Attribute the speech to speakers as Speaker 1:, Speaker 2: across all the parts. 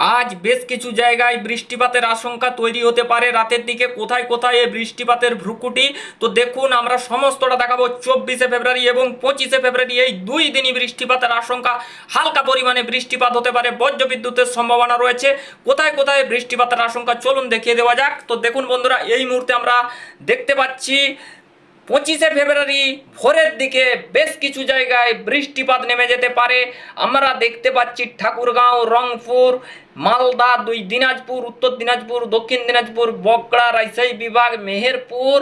Speaker 1: আজ বেশ কিছু জায়গায় বৃষ্টিপাতের আশঙ্কা তৈরি হতে পারে। রাতের দিকে কোথায় কোথায় এই বৃষ্টিপাতের ভ্রুকুটি? তো দেখুন, আমরা সমস্তটা দেখাবো চব্বিশে ফেব্রুয়ারি এবং পঁচিশে ফেব্রুয়ারি। এই দুই দিনই বৃষ্টিপাতের আশঙ্কা। হালকা পরিমাণে বৃষ্টিপাত হতে পারে, বজ্রবিদ্যুতের সম্ভাবনা রয়েছে। কোথায় কোথায় বৃষ্টিপাতের আশঙ্কা? চলুন দেখিয়ে দেওয়া যাক। তো দেখুন বন্ধুরা, এই মুহূর্তে আমরা দেখতে পাচ্ছি পঁচিশে ফেব্রুয়ারি ভোরের দিকে বেশ কিছু জায়গায় বৃষ্টিপাত নেমে যেতে পারে। আমরা দেখতে পাচ্ছি ঠাকুরগাঁও, রংপুর, মালদা, দুই দিনাজপুর, উত্তর দিনাজপুর, দক্ষিণ দিনাজপুর বকড়া রাজশাহী বিভাগ, মেহেরপুর,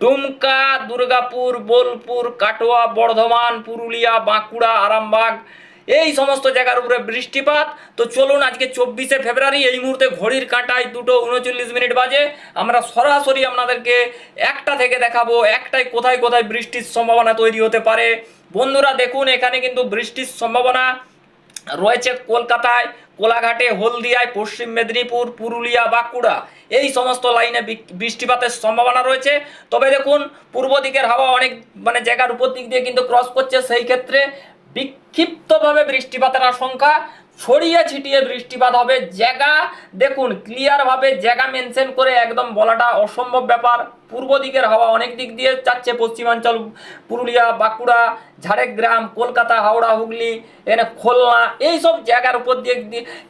Speaker 1: ডুমকা, দুর্গাপুর, বোলপুর, কাটোয়া, বর্ধমান, পুরুলিয়া, বাঁকুড়া, আরামবাগ এই সমস্ত জায়গার উপরে বৃষ্টিপাত। তো চলুন আজকে চব্বিশে ফেব্রুয়ারি, এই মুহূর্তে ঘড়ির কাঁটায় দুটো উনচল্লিশ মিনিট বাজে। আমরা সরাসরি আপনাদেরকে একটা থেকে দেখাবো, একটাই কোথায় কোথায় বৃষ্টির সম্ভাবনা তৈরি হতে পারে। বন্ধুরা, দেখুন, এখানে কিন্তু বৃষ্টির সম্ভাবনা রয়েছে কলকাতায়, কোলাঘাটে, হলদিয়ায়, পশ্চিম মেদিনীপুর, পুরুলিয়া, বাঁকুড়া। এই সমস্ত লাইনে বৃষ্টিপাতের সম্ভাবনা রয়েছে। তবে দেখুন, পূর্ব দিকের হাওয়া অনেক মানে জায়গার উপর দিক দিয়ে কিন্তু ক্রস করছে। সেই ক্ষেত্রে বিক্ষিপ্তভাবে বৃষ্টিপাতের আশঙ্কা, ছড়িয়ে ছিটিয়ে বৃষ্টিপাত হবে জায়গা। দেখুন ক্লিয়ারভাবে জায়গা মেনশন করে একদম বলাটা অসম্ভব ব্যাপার। পূর্ব দিকের হাওয়া অনেক দিক দিয়ে যাচ্ছে পশ্চিমাঞ্চল, পুরুলিয়া, বাঁকুড়া, ঝাড়গ্রাম, কলকাতা, হাওড়া, হুগলি, এখানে খুলনা এই সব জায়গার উপর দিয়ে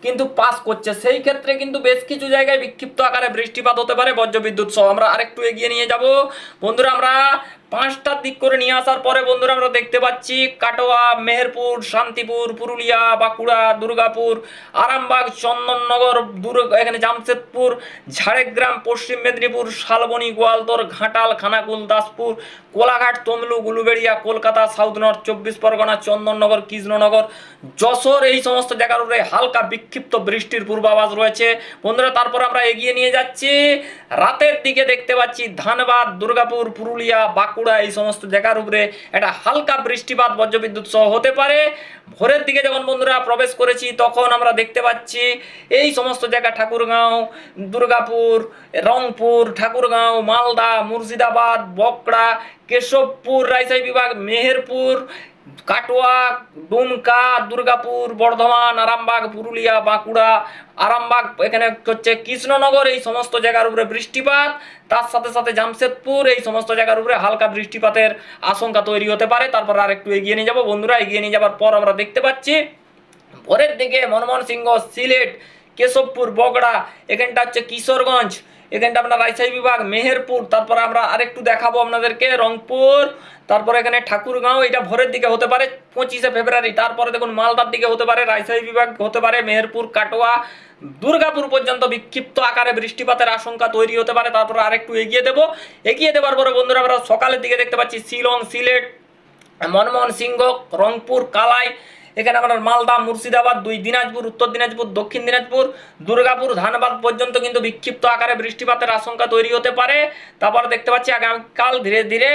Speaker 1: কিন্তু পাস করছে। সেই ক্ষেত্রে কিন্তু বেশ কিছু জায়গায় বিক্ষিপ্ত আকারে বৃষ্টিপাত হতে পারে বজ্রবিদ্যুৎ সহ। আমরা আরেকটু এগিয়ে নিয়ে যাব। বন্ধুরা, আমরা পাঁচটার দিক করে নিয়ে আসার পরে বন্ধুরা, আমরা দেখতে পাচ্ছি কাটোয়া, মেহেরপুর, শান্তিপুর, পুরুলিয়া, বাঁকুড়া, দুর্গাপুর, আরামবাগ, চন্দননগর, দুর্গ এখানে জামশেদপুর, ঝাড়গ্রাম, পশ্চিম মেদিনীপুর, শালবনী গোয়ালতর ঘাটাল, খানাকুল, দাসপুর, কোলাঘাট তমলু গুলুবেড়িয়া কলকাতা, সাউথ নর্থ, চব্বিশ পরগনা, চন্দননগর, কৃষ্ণনগর, যশোর, এই সমস্ত জায়গার উপরে হালকা বিক্ষিপ্ত বৃষ্টির পূর্বাভাস রয়েছে। বন্ধুরা, তারপর আমরা এগিয়ে নিয়ে যাচ্ছি। রাতের দিকে দেখতে পাচ্ছি ধানবাদ, দুর্গাপুর, পুরুলিয়া, বাঁকুড়া, এই সমস্ত জায়গার উপরে একটা হালকা বৃষ্টিপাত, বজ্রবিদ্যুৎ সহ হতে পারে। ভোরের দিকে যখন বন্ধুরা প্রবেশ করেছি, তখন আমরা দেখতে পাচ্ছি এই সমস্ত জায়গা, ঠাকুরগাঁও, দুর্গাপুর, রংপুর, ঠাকুরগাঁও মালদা মুর্শিদাবাদ বকড়া কেশবপুর, রাজশাহী বিভাগ, মেহেরপুর, কাটোয়া ডুমকা দুর্গাপুর, বর্ধমান, আরামবাগ, পুরুলিয়া, বাঁকুড়া, আরামবাগ, এখানে হচ্ছে কৃষ্ণনগর, এই সমস্ত জায়গার উপরে বৃষ্টিপাত। তার সাথে সাথে জামশেদপুর, এই সমস্ত জায়গার উপরে হালকা বৃষ্টিপাতের আশঙ্কা তৈরি হতে পারে। তারপর আর একটু এগিয়ে নিয়ে যাব। বন্ধুরা, এগিয়ে নিয়ে যাবার পর আমরা দেখতে পাচ্ছি ভোরের দিকে মনমোহন সিংহ, সিলেট, কেশবপুর বগড়া এখানটা হচ্ছে কিশোরগঞ্জ। এখানটা আপনার রাজশাহী বিভাগ, মেহেরপুর, তারপরে আমরা আরেকটু দেখাবো আপনাদেরকে রংপুর, তারপরে এখানে ঠাকুরগাঁও, এটা ভোরের দিকে হতে পারে পঁচিশে ফেব্রুয়ারি, তারপরে দেখুন মালদার দিকে হতে পারে, রাজশাহী বিভাগ হতে পারে, মেহেরপুর, কাটোয়া, দুর্গাপুর পর্যন্ত বিক্ষিপ্ত আকারে বৃষ্টিপাতের আশঙ্কা তৈরি হতে পারে, তারপর আরেকটু এগিয়ে দেবো। এগিয়ে দেওয়ার পরে বন্ধুরা আমরা সকালের দিকে দেখতে পাচ্ছি শিলং, সিলেট, মনমোহন সিংহ, রংপুর, কালাই এখানে আপনার মালদা, মুর্শিদাবাদ, দুই দিনাজপুর, উত্তর দিনাজপুর, দক্ষিণ দিনাজপুর, দুর্গাপুর, ধানবাদ পর্যন্ত কিন্তু বিক্ষিপ্ত আকারে বৃষ্টিপাতের আশঙ্কা তৈরি হতে পারে। তারপর দেখতে পাচ্ছি আগামীকাল ধীরে ধীরে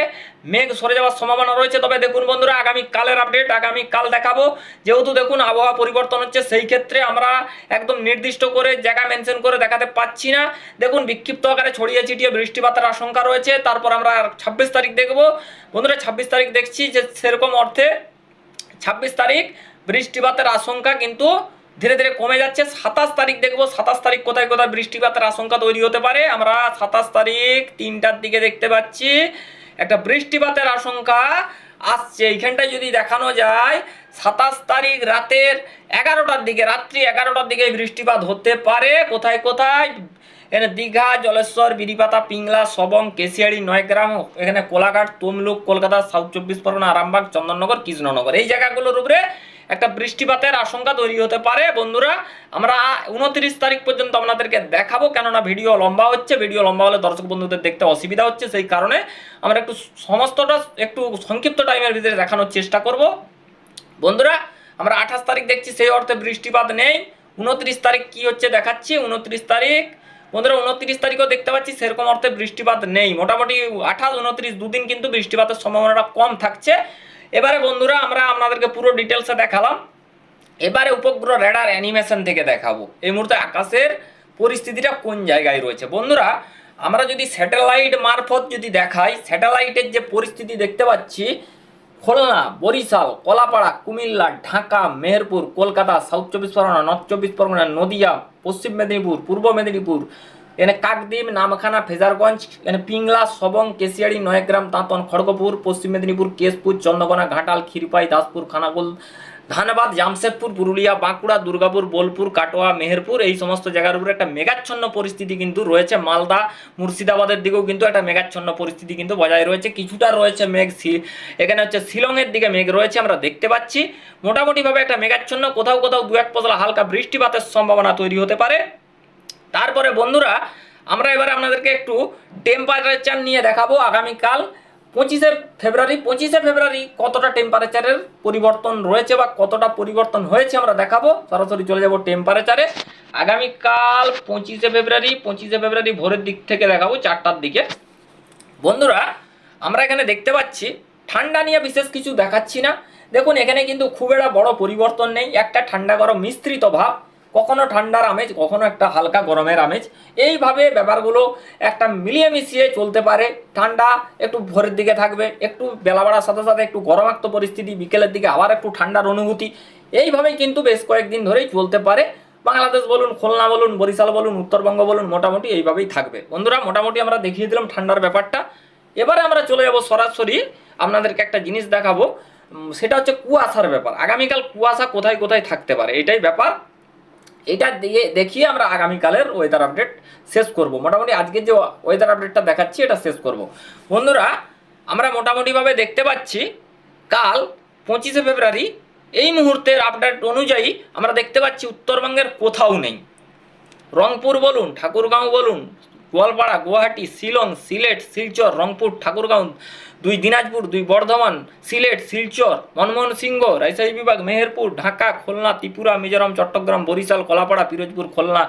Speaker 1: মেঘ সরে যাওয়ার সম্ভাবনা রয়েছে। তবে দেখুন বন্ধুরা আগামী কালের আপডেট আগামী কাল দেখাবো। যেহেতু দেখুন আবহাওয়া পরিবর্তন হচ্ছে, সেই ক্ষেত্রে আমরা একদম নির্দিষ্ট করে জায়গা মেনশন করে দেখাতে পাচ্ছি না। দেখুন বিক্ষিপ্ত আকারে ছড়িয়ে ছিটিয়ে বৃষ্টিপাতের আশঙ্কা রয়েছে। তারপর আমরা ছাব্বিশ তারিখ দেখব। বন্ধুরা, ছাব্বিশ তারিখ দেখছি যে সেরকম অর্থে ছাব্বিশ তারিখ বৃষ্টিপাতের আশঙ্কা কিন্তু ধীরে ধীরে কমে যাচ্ছে। সাতাশ তারিখ দেখব। সাতাশ তারিখ কোথায় কোথায় বৃষ্টিপাতের আশঙ্কা তৈরি হতে পারে? আমরা সাতাশ তারিখ তিনটার দিকে দেখতে পাচ্ছি। একটা বৃষ্টিপাতের আশঙ্কা আসছে। এইখানটায় যদি দেখানো যায়, সাতাশ তারিখ রাতের এগারোটার দিকে, রাত্রি এগারোটার দিকে বৃষ্টিপাত হতে পারে। কোথায় কোথায়? এখানে দীঘা, জলেশ্বর, বিরিপাতা, পিংলা, সবং, কেশিয়াড়ি, নয়গ্রাম, এখানে কোলাঘাট, তমলুক, কলকাতা, সাউথ চব্বিশ পরগনা, আরামবাগ, চন্দননগর, কৃষ্ণনগর। এই জায়গাগুলোর উপরে একটা বৃষ্টিপাতের আশঙ্কা তৈরি হতে পারে। বন্ধুরা, আমরা উনত্রিশ তারিখ পর্যন্ত আপনাদেরকে দেখাবো, কেননা ভিডিও লম্বা হচ্ছে। ভিডিও লম্বা হলে দর্শক বন্ধুদের দেখতে অসুবিধা হচ্ছে, সেই কারণে আমরা একটু সমস্তটা, একটু সংক্ষিপ্ত টাইমের ভিতরে দেখানোর চেষ্টা করব। বন্ধুরা, আমরা আঠাশ তারিখ দেখছি, সেই অর্থে বৃষ্টিপাত নেই। উনত্রিশ তারিখ কি হচ্ছে দেখাচ্ছি, উনত্রিশ তারিখ। বন্ধুরা, উনত্রিশ তারিখও দেখতে পাচ্ছি, সেরকম অর্থে বৃষ্টিপাত নেই। মোটামুটি আঠাশ, উনত্রিশ দুদিন কিন্তু বৃষ্টিপাতের সম্ভাবনাটা কম থাকছে। এবারে বন্ধুরা, আমরা আপনাদেরকে পুরো ডিটেলসে দেখালাম। এবারে উপগ্রহ রেডার অ্যানিমেশন থেকে দেখাবো। এই মুহূর্তে আকাশের পরিস্থিতিটা কোন জায়গায় রয়েছে? বন্ধুরা, আমরা যদি স্যাটেলাইট মারফত যদি দেখাই স্যাটেলাইটের যে পরিস্থিতি দেখতে পাচ্ছি, খুলনা, বরিশাল, কলাপাড়া, কুমিল্লা, ঢাকা, মেহেরপুর, কলকাতা সাউথ চব্বিশ পরগনা নর্থ চব্বিশ পরগনা, নদিয়া, পশ্চিম মেদিনীপুর, পূর্ব মেদিনীপুর এখানে কাকদ্বীপ, নামখানা, ফেজারগঞ্জ এখানে পিংলা, সবং, কেশিয়াড়ি, নয়গ্রাম দাঁতন খড়গপুর, পশ্চিম মেদিনীপুর, কেশপুর, চন্দ্রকোনা, ঘাটাল, ক্ষীরপাই, দাসপুর খানাকুল ধানবাদ, জামশেদপুর, পুরুলিয়া, বাঁকুড়া, দুর্গাপুর, বোলপুর, কাটোয়া, মেহেরপুর, এই সমস্ত জায়গার উপরে একটা মেঘাচ্ছন্ন পরিস্থিতি কিন্তু রয়েছে। মালদা, মুর্শিদাবাদের দিকেও কিন্তু একটা মেঘাচ্ছন্ন পরিস্থিতি কিন্তু বজায় রয়েছে। কিছুটা রয়েছে মেঘ এখানে হচ্ছে শিলংয়ের দিকে মেঘ রয়েছে, আমরা দেখতে পাচ্ছি। মোটামুটিভাবে একটা মেঘাচ্ছন্ন, কোথাও কোথাও দু এক পশলা হালকা বৃষ্টিপাতের সম্ভাবনা তৈরি হতে পারে। তারপরে বন্ধুরা, আমরা এবারে আপনাদেরকে একটু টেম্পারেচার নিয়ে দেখাবো আগামীকাল পঁচিশে ফেব্রুয়ারি। পঁচিশে ফেব্রুয়ারি কতটা টেম্পারেচারের পরিবর্তন রয়েছে বা কতটা পরিবর্তন হয়েছে আমরা দেখাবো। সরাসরি চলে যাব টেম্পারেচারে আগামীকাল পঁচিশে ফেব্রুয়ারি পঁচিশে ফেব্রুয়ারি ভোরের দিক থেকে দেখাবো চারটার দিকে। বন্ধুরা, আমরা এখানে দেখতে পাচ্ছি, ঠান্ডা নিয়ে বিশেষ কিছু দেখাচ্ছি না। দেখুন, এখানে কিন্তু খুব একটা বড় পরিবর্তন নেই। একটা ঠান্ডা গরম মিশ্রিত ভাব। কখনো ঠান্ডার আমেজ, কখনো একটা হালকা গরমের আমেজ। এইভাবে ব্যাপারগুলো একটা মিলিয়ে মিশিয়ে চলতে পারে। ঠান্ডা একটু ভোরের দিকে থাকবে, একটু বেলা বাড়ার সাথে সাথে একটু গরমাক্ত পরিস্থিতি, বিকেলের দিকে আবার একটু ঠান্ডার অনুভূতি। এইভাবেই কিন্তু বেশ কয়েকদিন ধরেই চলতে পারে। বাংলাদেশ বলুন, খুলনা বলুন, বরিশাল বলুন, উত্তরবঙ্গ বলুন, মোটামুটি এইভাবেই থাকবে। বন্ধুরা, মোটামুটি আমরা দেখিয়ে দিলাম ঠান্ডার ব্যাপারটা। এবারে আমরা চলে যাব সরাসরি আপনাদেরকে একটা জিনিস দেখাবো। সেটা হচ্ছে কুয়াশার ব্যাপার। আগামীকাল কুয়াশা কোথায় কোথায় থাকতে পারে? এটাই ব্যাপার। এটা দিয়ে দেখিয়ে আমরা আগামীকালের ওয়েদার আপডেট শেষ করব। মোটামুটি আজকে যে ওয়েদার আপডেটটা দেখাচ্ছি, এটা শেষ করব। বন্ধুরা, আমরা মোটামুটিভাবে দেখতে পাচ্ছি, কাল পঁচিশে ফেব্রুয়ারি, এই মুহূর্তের আপডেট অনুযায়ী আমরা দেখতে পাচ্ছি উত্তরবঙ্গের কোথাও নেই। রংপুর বলুন, ঠাকুরগাঁও বলুন গোয়ালপাড়া, গুয়াহাটি, শিলং, সিলেট, শিলচর, রংপুর, ঠাকুরগাঁও, দুই দিনাজপুর, দুই বর্ধমান, সিলেট, শিলচর, মনমোহন সিংহ, রাজশাহী বিভাগ, মেহেরপুর, ঢাকা, খুলনা, ত্রিপুরা, মিজোরাম, চট্টগ্রাম, বরিশাল, কলাপাড়া, পিরোজপুর, খুলনা,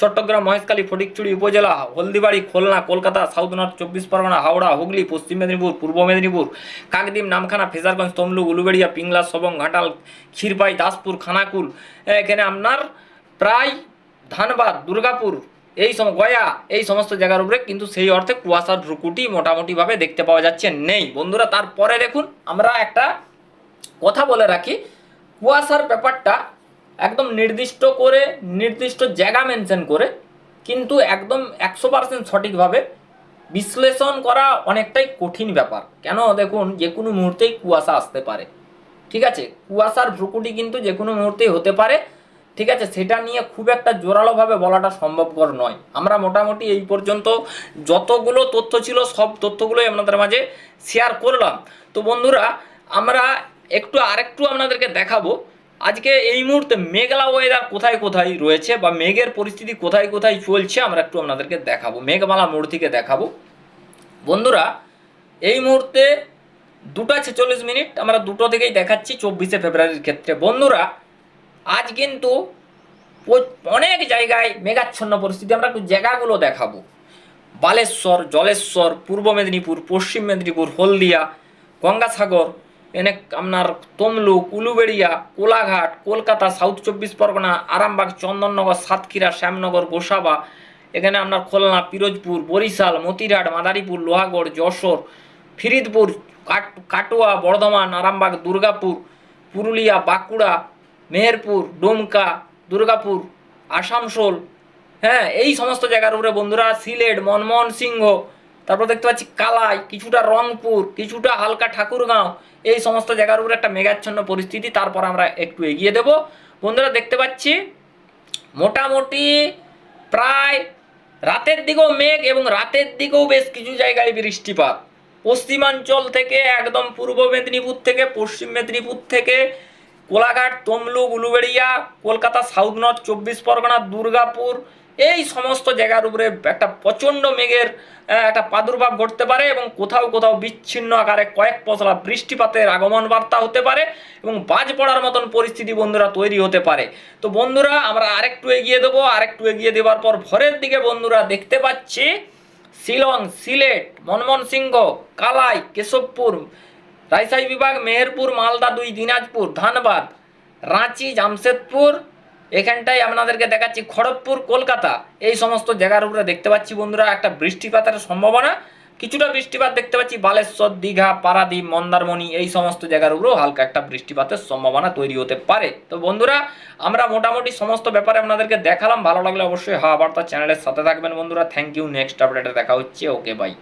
Speaker 1: চট্টগ্রাম, মহেশখালী, ফটিকচুড়ি উপজেলা, হলদিবাড়ি, খুলনা, কলকাতা, সাউথ নর্থ, চব্বিশ পরগনা, হাওড়া, হুগলি, পশ্চিম মেদিনীপুর, পূর্ব মেদিনীপুর, কাকদ্বীপ, নামখানা, ফেজারগঞ্জ, তমলুক, উলুবেড়িয়া, পিংলা সবং ঘাটাল, ক্ষীরপাই, দাসপুর, খানাকুল, এখানে আপনার প্রায় ধানবাদ, দুর্গাপুর এই সম, গয়া, এই সমস্ত জায়গার উপরে কিন্তু সেই অর্থে কুয়াশার ভ্রুকুটি মোটামুটিভাবে দেখতে পাওয়া যাচ্ছে নেই। বন্ধুরা, তারপরে দেখুন, আমরা একটা কথা বলে রাখি। কুয়াশার ব্যাপারটা একদম নির্দিষ্ট করে, নির্দিষ্ট জায়গা মেনশন করে, কিন্তু একদম একশো পার্সেন্ট সঠিকভাবে বিশ্লেষণ করা অনেকটাই কঠিন ব্যাপার। কেন? দেখুন যে কোনো মুহূর্তেই কুয়াশা আসতে পারে। ঠিক আছে? কুয়াশার ভ্রুকুটি কিন্তু যে কোনো মুহূর্তেই হতে পারে। ঠিক আছে? সেটা নিয়ে খুব একটা জোরালোভাবে বলাটা সম্ভবকর নয়। আমরা মোটামুটি এই পর্যন্ত যতগুলো তথ্য ছিল, সব তথ্যগুলোই আপনাদের মাঝে শেয়ার করলাম। তো বন্ধুরা, আমরা একটু আরেকটু আপনাদেরকে দেখাবো। আজকে এই মুহূর্তে মেঘলা ওয়েদার কোথায় কোথায় রয়েছে বা মেঘের পরিস্থিতি কোথায় কোথায় চলছে আমরা একটু আপনাদেরকে দেখাবো। মেঘমালা মোড় থেকে দেখাবো। বন্ধুরা, এই মুহূর্তে দুটা ছেচল্লিশ মিনিট আমরা দুটো থেকেই দেখাচ্ছি চব্বিশে ফেব্রুয়ারির ক্ষেত্রে। বন্ধুরা আজ কিন্তু অনেক জায়গায় মেঘাচ্ছন্ন পরিস্থিতি। আমরা একটু জায়গাগুলো দেখাবো। বালেশ্বর, জলেশ্বর, পূর্ব মেদিনীপুর, পশ্চিম মেদিনীপুর, হলদিয়া, গঙ্গাসাগর, এনে আপনার তমলুক, উলুবেড়িয়া, কোলাঘাট, কলকাতা, সাউথ চব্বিশ পরগনা, আরামবাগ, চন্দননগর, সাতক্ষীরা, শ্যামনগর, গোসাবা, এখানে আপনার খুলনা, পিরোজপুর, বরিশাল, মতিরাট, মাদারীপুর, লোহাগড়, যশোর, ফিরিদপুর, কাট কাটোয়া, বর্ধমান, আরামবাগ, দুর্গাপুর, পুরুলিয়া, বাঁকুড়া মেহেরপুর, ডুমকা, দুর্গাপুর, আসানসোল হ্যাঁ এই সমস্ত জায়গার উপরে বন্ধুরা সিলেট মনমোহন সিংহ তারপর দেখতে পাচ্ছি কালাই, কিছুটা রংপুর, কিছুটা হালকা ঠাকুরগাঁও, এই সমস্ত জায়গার উপরে একটা মেঘাচ্ছন্ন পরিস্থিতি, তারপর আমরা একটু এগিয়ে দেব। বন্ধুরা দেখতে পাচ্ছি, মোটামুটি প্রায় রাতের দিকেও মেঘ এবং রাতের দিকেও বেশ কিছু জায়গায় বৃষ্টিপাত। পশ্চিমাঞ্চল থেকে একদম পূর্ব মেদিনীপুর থেকে, পশ্চিম মেদিনীপুর থেকে কোলাঘাট, তমলুক, উলুবেড়িয়া, কলকাতা, সাউথ নর্থ, চব্বিশ পরগনা, দুর্গাপুর, এই সমস্ত জায়গার উপরে একটা প্রচণ্ড মেঘের একটা প্রাদুর্ভাব ঘটতে পারে এবং কোথাও কোথাও বিচ্ছিন্ন আকারে কয়েক পশলা বৃষ্টিপাতের আগমন বার্তা হতে পারে এবং বাজ পড়ার মতন পরিস্থিতি বন্ধুরা তৈরি হতে পারে। তো বন্ধুরা, আমরা আরেকটু এগিয়ে দেবো, আরেকটু এগিয়ে দেওয়ার পর ভোরের দিকে বন্ধুরা দেখতে পাচ্ছি শিলং, সিলেট, মনমোহন সিংহ, কালাই, কেশবপুর রাজশাহী বিভাগ, মেহেরপুর, মালদা দুই, দিনাজপুর, ধানবাদ, রাঁচি, জামশেদপুর, এখানটায় আপনাদেরকে দেখাচ্ছি খড়গপুর, কলকাতা। এই সমস্ত জায়গার উপরে দেখতে পাচ্ছি বন্ধুরা, একটা বৃষ্টিপাতের সম্ভাবনা। কিছুটা বৃষ্টিপাত দেখতে পাচ্ছি বালেশ্বর, দীঘা, পারাদ্বীপ, মন্দারমণি, এই সমস্ত জায়গার উপরেও হালকা একটা বৃষ্টিপাতের সম্ভাবনা তৈরি হতে পারে। তো বন্ধুরা, আমরা মোটামুটি সমস্ত ব্যাপারে আপনাদেরকে দেখালাম। ভালো লাগলে অবশ্যই হাওয়া বার্তা চ্যানেলের সাথে থাকবেন বন্ধুরা। থ্যাংক ইউ নেক্সট আপডেটে দেখা হচ্ছে। Okay bye